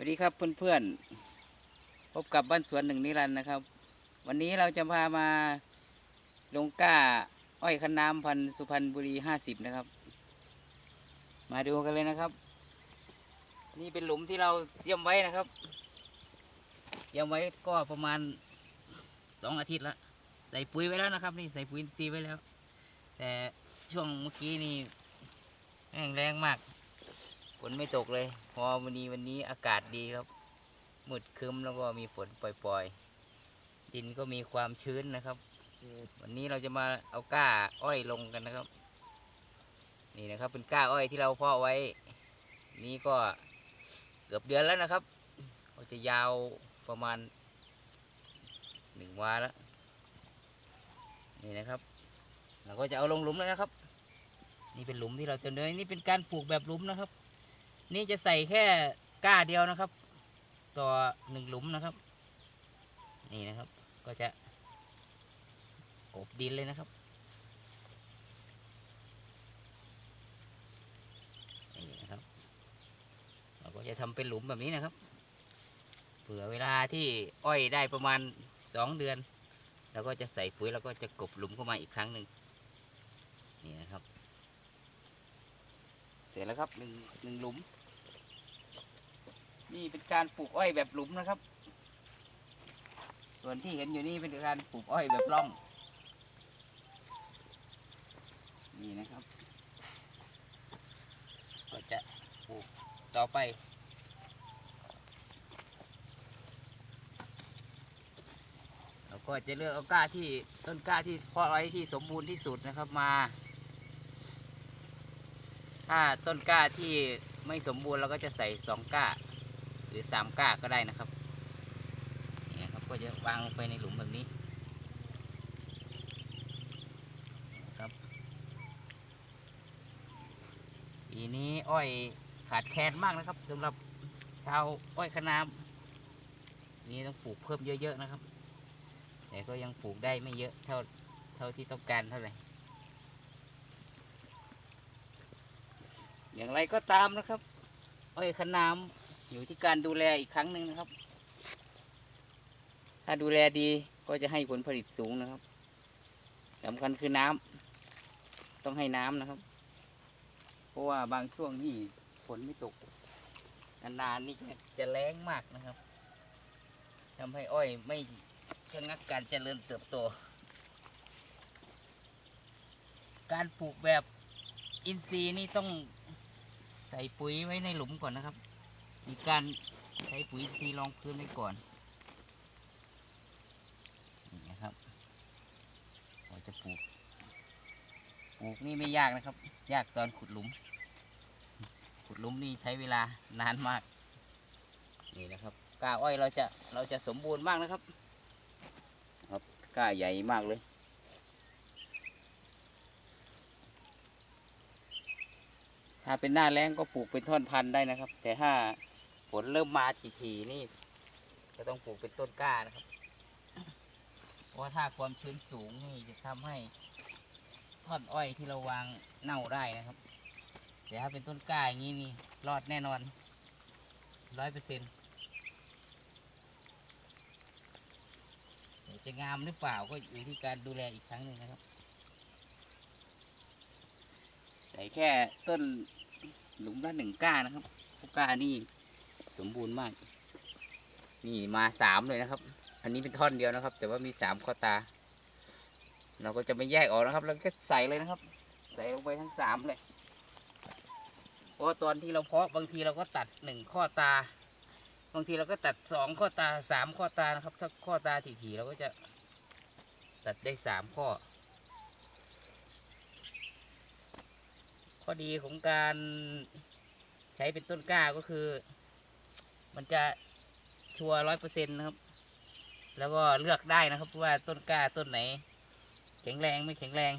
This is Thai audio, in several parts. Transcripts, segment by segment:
วัสดีครับเพื่อนๆพบกับบ้านสวนหนึ่งนิรันดร์นะครับ วันนี้เราจะพามาลงก้า อ้อยคันน้ำพันสุพรรณบุรีห้าสิบนะครับ มาดูกันเลยนะครับ นี่เป็นหลุมที่เราเตรียมไว้นะครับเตรียมไว้ก็ประมาณสองอาทิตย์ละใส่ปุ๋ยไว้แล้วนะครับ นี่ใส่ปุ๋ยอินทรีไว้แล้ว แต่ช่วงเมื่อกี้นี่แห้งแรงมาก ฝนไม่ตกเลย พอวันนี้วันนี้อากาศดีครับมืดครึ้มแล้วก็มีฝนปล่อยๆ ดินก็มีความชื้นนะครับ วันนี้เราจะมาเอาก้าอ้อยลงกันนะครับ นี่นะครับเป็นก้าอ้อยที่เราเพาะไว้ นี่ก็เกือบเดือนแล้วนะครับก็จะยาวประมาณหนึ่งวาแล้วนี่นะครับเราก็จะเอาลงหลุมแล้วนะครับ นี่เป็นหลุมที่เราจะเดินนี่เป็นการปลูกแบบหลุมนะครับ นี่จะใส่แค่ก้าเดียวนะครับ ต่อหนึ่งหลุมนะครับ นี่นะครับ ก็จะกบดินเลยนะครับนี่นะครับ เราก็จะทำเป็นหลุมแบบนี้นะครับ เผื่อเวลาที่อ้อยได้ประมาณสองเดือนเราก็จะใส่ปุ๋ยแล้วก็จะกบหลุมเข้ามาอีกครั้งหนึ่งนี่นะครับ เสร็จแล้วครับหนึ่งหนึ่งหลุม นี่เป็นการปลูกอ้อยแบบหลุมนะครับ ส่วนที่เห็นอยู่นี่เป็นการปลูกอ้อยแบบร่อง นี่นะครับ ก็จะปลูกต่อไปเราก็จะเลือกเอาก้าที่ต้นกล้าที่เพาะไว้ที่สมบูรณ์ที่สุดนะครับมา ถ้าต้นกล้าที่ไม่สมบูรณ์เราก็จะใส่สองก้า หรือสามก้าก็ได้นะครับนี่นะครับก็จะวางลงไปในหลุมแบบนี้ครับปีนี้อ้อยขาดแคลนมากนะครับสำหรับชาวอ้อยคะน้ำนี่ต้องปลูกเพิ่มเยอะๆนะครับ แต่ก็ยังปลูกได้ไม่เยอะเท่าเท่าที่ต้องการเท่าไหร่อย่างไรก็ตามนะครับ อ้อยคะน้ำ อยู่ที่การดูแลอีกครั้งหนึ่งนะครับ ถ้าดูแลดีก็จะให้ผลผลิตสูงนะครับสำคัญคือน้ำต้องให้น้ำนะครับ เพราะว่าบางช่วงที่ฝนไม่ตกนานๆนี่จะจะแรงมากนะครับทำให้อ้อยไม่ชะงักการเจริญเติบโต การปลูกแบบอินทรีย์นี่ต้องใส่ปุ๋ยไว้ในหลุมก่อนนะครับ มีการใช้ปุ๋ยอินทรีย์รองพื้นไว้ก่อนนี่นะครับเราจะปลูก ปลูกนี่ไม่ยากนะครับ ยากตอนขุดหลุม ขุดหลุมนี่ใช้เวลานานมาก นี่นะครับก้าอ้อยเราจะเราจะสมบูรณ์มากนะครับ ครับก้าใหญ่มากเลยถ้าเป็นหน้าแล้งก็ปลูกเป็นท่อนพันธุ์ได้นะครับ แต่ถ้า ฝนเริ่มมาทีๆนี่จะต้องปลูกเป็นต้นกล้านะครับ เพราะว่าถ้าความชื้นสูงนี่จะทำให้ท่อนอ้อยที่เราวางเน่าได้นะครับ แต่ถ้าเป็นต้นกล้าอย่างนี้นี่รอดแน่นอนร้อยเปอร์เซ็นต์จะงามหรือเปล่าก็อยู่ที่การดูแลอีกครั้งหนึ่งนะครับใส่แค่ต้นหลุมละหนึ่งก้านะครับก้านี่ สมบูรณ์มาก นี่มาสามเลยนะครับ อันนี้เป็นท่อนเดียวนะครับ แต่ว่ามีสามข้อตา เราก็จะไม่แยกออกนะครับเราก็ใส่เลยนะครับ ใส่ลงไปทั้งสามเลยเพราะว่าตอนที่เราเพาะบางทีเราก็ตัดหนึ่งข้อตา บางทีเราก็ตัดสองข้อตาสามข้อตานะครับ ถ้าข้อตาถี่ๆเราก็จะตัดได้สามข้อ ข้อดีของการใช้เป็นต้นกล้าก็คือ มันจะชัวร้อยเปอร์เซ็นต์นะครับ แล้วก็เลือกได้นะครับว่าต้นกล้าต้นไหน แข็งแรงไม่แข็งแรง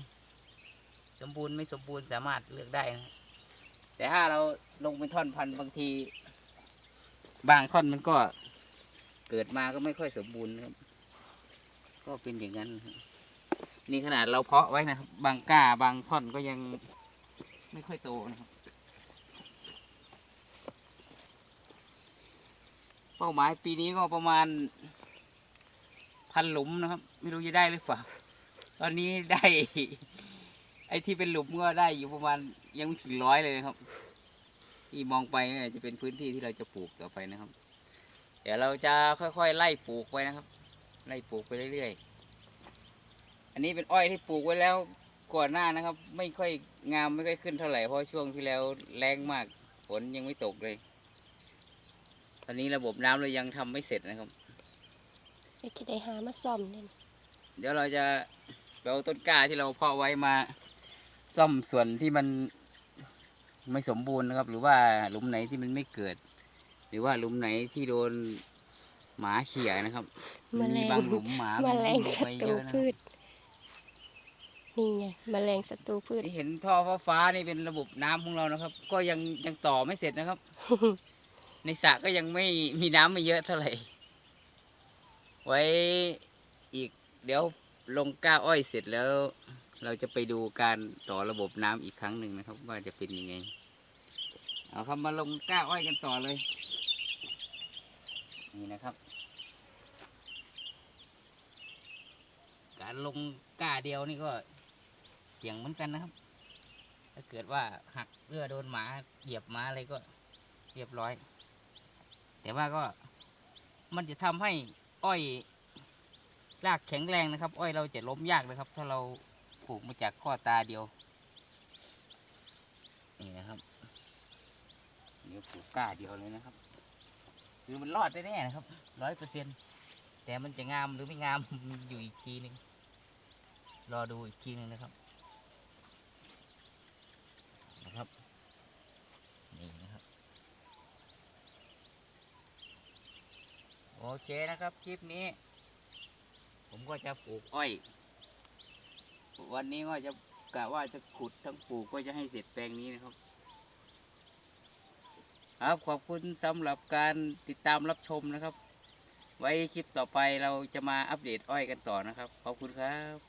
สมบูรณ์ไม่สมบูรณ์สามารถเลือกได้นะแต่ถ้าเราลงเป็นท่อนพันธุ์บางที บางท่อนมันก็เกิดมาก็ไม่ค่อยสมบูรณ์ครับ ก็เป็นอย่างนั้น นี่ขนาดเราเพาะไว้นะครับ บางกล้าบางท่อนก็ยังไม่ค่อยโตนะครับ เป้าหมายปีนี้ก็ประมาณพันหลุมนะครับ ไม่รู้จะได้หรือเปล่า ตอนนี้ได้ ไอ้ที่เป็นหลุมก็ได้อยู่ประมาณยังไม่ถึงร้อยเลยนะครับ ที่มองไปเนี่ยจะเป็นพื้นที่ที่เราจะปลูกต่อไปนะครับ เดี๋ยวเราจะค่อยๆ ไล่ปลูกไปนะครับ ไล่ปลูกไปเรื่อยๆ อันนี้เป็นอ้อยที่ปลูกไว้แล้วก่อนหน้านะครับ ไม่ค่อยงามไม่ค่อยขึ้นเท่าไหร่เพราะช่วงที่แล้วแรงมากฝนยังไม่ตกเลย อนนี้ระบบน้ำเรายังทำไม่เสร็จนะครับ เดี๋ยวจะได้หามาซ่อมนั่นเดี๋ยวเราจะไปเอาต้นกล้าที่เราเพาะไว้มาซ่อมส่วนที่มันไม่สมบูรณ์นะครับ หรือว่าหลุมไหนที่มันไม่เกิด หรือว่าหลุมไหนที่โดนหมาเขี่ยนะครับแมลมีงบางหลุมหมาแมลงนศัไปตเยรูอะนะคพืรับชนี่ไงแมลงศัตรูพืชที่เห็นท่อฟ้าฟ้าๆนี่เป็นระบบน้ำของเรานะครับ ก็ยังยังต่อไม่เสร็จนะครับ ในสระก็ยังไม่มีน้ำไม่เยอะเท่าไหร่ ไว้อีกเดี๋ยวลงก้าอ้อยเสร็จแล้ว เราจะไปดูการต่อระบบน้ำอีกครั้งหนึ่งนะครับ ว่าจะเป็นยังไง เอาครับมาลงก้าอ้อยกันต่อเลย นี่นะครับ การลงก้าเดียวนี่ก็เสี่ยงเหมือนกันนะครับ ถ้าเกิดว่าหักเรือโดนหมาเหยียบหมาอะไรก็เรียบร้อย แต่ว่าก็มันจะทำให้อ้อยรากแข็งแรงนะครับ อ้อยเราจะล้มยากนะครับ ถ้าเราปลูกมาจากข้อตาเดียวนี่นะครับเดี๋ยวปลูกกล้าเดียวเลยนะครับ คือมันรอดแน่ๆนะครับร้อยเปอร์เซ็นแต่มันจะงามหรือไม่งามอยู่อีกทีหนึงรอดูอีกทีหนึงนะครับ นี่นะครับ โอ เคนะครับ คลิปนี้ ผมก็จะปลูกอ้อย วันนี้ก็จะกะว่าจะขุดทั้งปลูกก็จะให้เสร็จแปลงนี้นะครับ ครับขอบคุณสำหรับการติดตามรับชมนะครับ ไว้คลิปต่อไปเราจะมาอัปเดตอ้อยกันต่อนะครับ ขอบคุณครับ